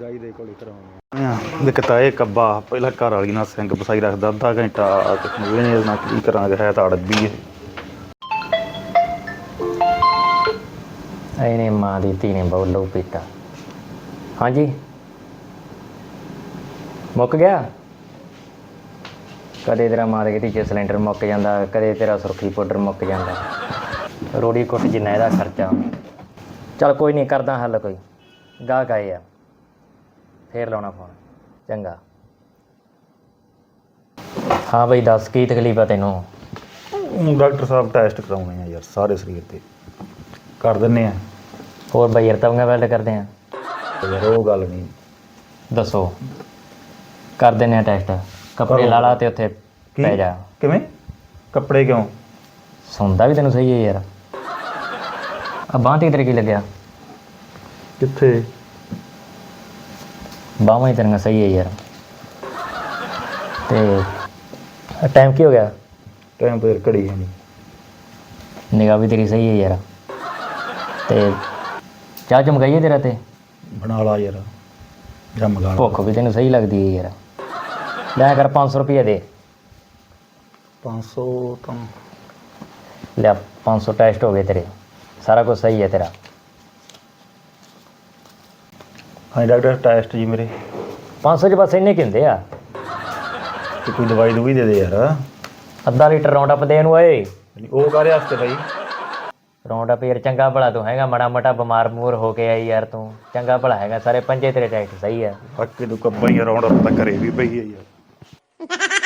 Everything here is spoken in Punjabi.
ਜਾਈ ਦੇ ਕੋਲੇ ਕਰਾਉਣੇ ਦਿੱਕਤ ਆਏ ਕੱਬਾ ਪਹਿਲਾਂ ਘਰ ਵਾਲੀ ਨਾਲ ਸਿੰਘ ਬਸਾਈ ਰੱਖਦਾ ਅੱਧਾ ਘੰਟਾ ਤੇ ਹੁਣ ਇਹਨੇ ਨਾਲ ਕੀ ਕਰਾਂਗੇ ਹੈ ਤਾਂ ਅੜਬੀ ਇਹ ਇਹਨੇ ਮਾਂ ਦੀ ਧੀ ਨੇ ਬਹੁਤ ਲਹੂ ਪੀਤਾ ਹਾਂਜੀ? ਮੁੱਕ ਗਿਆ? ਕਦੇ ਤੇਰਾ ਮਾਰ ਕੇ ਟੀਚਰ ਸਿਲੰਡਰ ਮੁੱਕ ਜਾਂਦਾ ਕਦੇ ਤੇਰਾ ਸੁਰਖੀ ਪਾਊਡਰ ਮੁੱਕ ਜਾਂਦਾ। ਰੋੜੀ ਕੁੱਟ ਜਿੰਨਾ ਇਹਦਾ ਖਰਚਾ। ਚਲ ਕੋਈ ਨਹੀਂ ਕਰਦਾ ਹੱਲ ਕੋਈ। ਗਾਹਕ ਆਏ ਆ। ਫੇਰ ਲਾਉਣਾ ਫੋਨ ਚੰਗਾ। ਹਾਂ ਬਈ ਦੱਸ ਕੀ ਤਕਲੀਫ ਆ ਤੈਨੂੰ? ਹੁਣ ਡਾਕਟਰ ਸਾਹਿਬ ਟੈਸਟ ਕਰਾਉਣੇ ਆ ਯਾਰ ਸਾਰੇ ਸਰੀਰ ਤੇ। ਕਰ ਦਿੰਨੇ ਆ। ਹੋਰ ਬਈ ਯਾਰ ਤਵੀਆਂ ਵੈਲਡ ਕਰਦੇ ਆ? ਯਾਰ ਉਹ ਗੱਲ ਨਹੀਂ। ਦੱਸੋ। ਕਰ ਦਿੰਦੇ ਆ ਟੈਸਟ। ਕੱਪੜੇ ਲਾ ਲਾ ਤੇ ਉੱਥੇ ਕੀ? ਪੈ ਜਾ। ਕਿਵੇਂ? ਕੱਪੜੇ ਕਿਉਂ? ਸੁਣਦਾ ਵੀ ਤੈਨੂੰ ਸਹੀ ਹੈ ਯਾਰ। ਆ ਬਾਂਹ ਤੇ ਤੇਰੇ ਕੀ ਲੱਗਿਆ? ਕਿੱਥੇ? ਬਾਹਾਂ ਹੀ ਤੇਰੀਆਂ ਸਹੀ ਹੈ ਯਾਰ। ਤੇ ਟਾਈਮ ਕੀ ਹੋ ਗਿਆ? ਟਾਈਮ ਯਾਰ ਘੜੀ ਹੈ ਨਹੀਂ ਨਿਗਾਹ ਵੀ ਤੇਰੀ ਸਹੀ ਹੈ ਯਾਰ। ਤੇ ਚਾਹ ਚਮਕਾਈਏ ਤੇਰਾ ਤੇ ਬਣਾ ਲਾ ਯਾਰ। ਜਾਂ ਮੰਗਾ ਲਾ। ਭੁੱਖ ਵੀ ਤੈਨੂੰ ਸਹੀ ਲੱਗਦੀ ਹੈ ਯਾਰ। ਲੈ ਕਰ 500 ਰੁਪਏ ਦੇ। 500 ਤਾਂ ਲਿਆ 500 ਟੈਸਟ ਹੋ ਗਏ ਤੇਰੇ। ਸਾਰਾ ਕੁਝ ਸਹੀ ਹੈ ਤੇਰਾ। ਹਾਂ ਡਾਕਟਰ ਟੈਸਟ ਜੀ ਮੇਰੇ। 500 ਚ ਬਸ ਇੰਨੇ ਕੀ ਹੁੰਦੇ ਆ। ਤੇ ਕੋਈ ਦਵਾਈ ਦੂਈ ਦੇ ਦੇ ਯਾਰ। ਅੱਧਾ ਲੀਟਰ ਰੌਂਡ ਅਪ ਦੇ ਇਹਨੂੰ ਓਏ ਉਹ ਕਾਰੇ ਵਾਸਤੇ ਬਾਈ ਰੌਂਡ ਅਪ ਯਾਰ ਚੰਗਾ ਭਲਾ ਤੂੰ ਹੈਗਾ ਮੜਾ ਮਟਾ ਬਿਮਾਰ ਮੂਰ ਹੋ ਕੇ ਆਈ ਯਾਰ ਤੂੰ। ਚੰਗਾ ਭਲਾ ਹੈਗਾ ਸਾਰੇ ਪੰਜੇ ਤੇਰੇ ਟੈਸਟ ਸਹੀ ਆ। ਬਾਕੀ ਤੂੰ ਕੱਬਾਂ ਹੀ ਰੌਂਡ ਅਪ ਤਾਂ ਘਰੇ ਵੀ ਪਈ ਹੈ ਯਾਰ।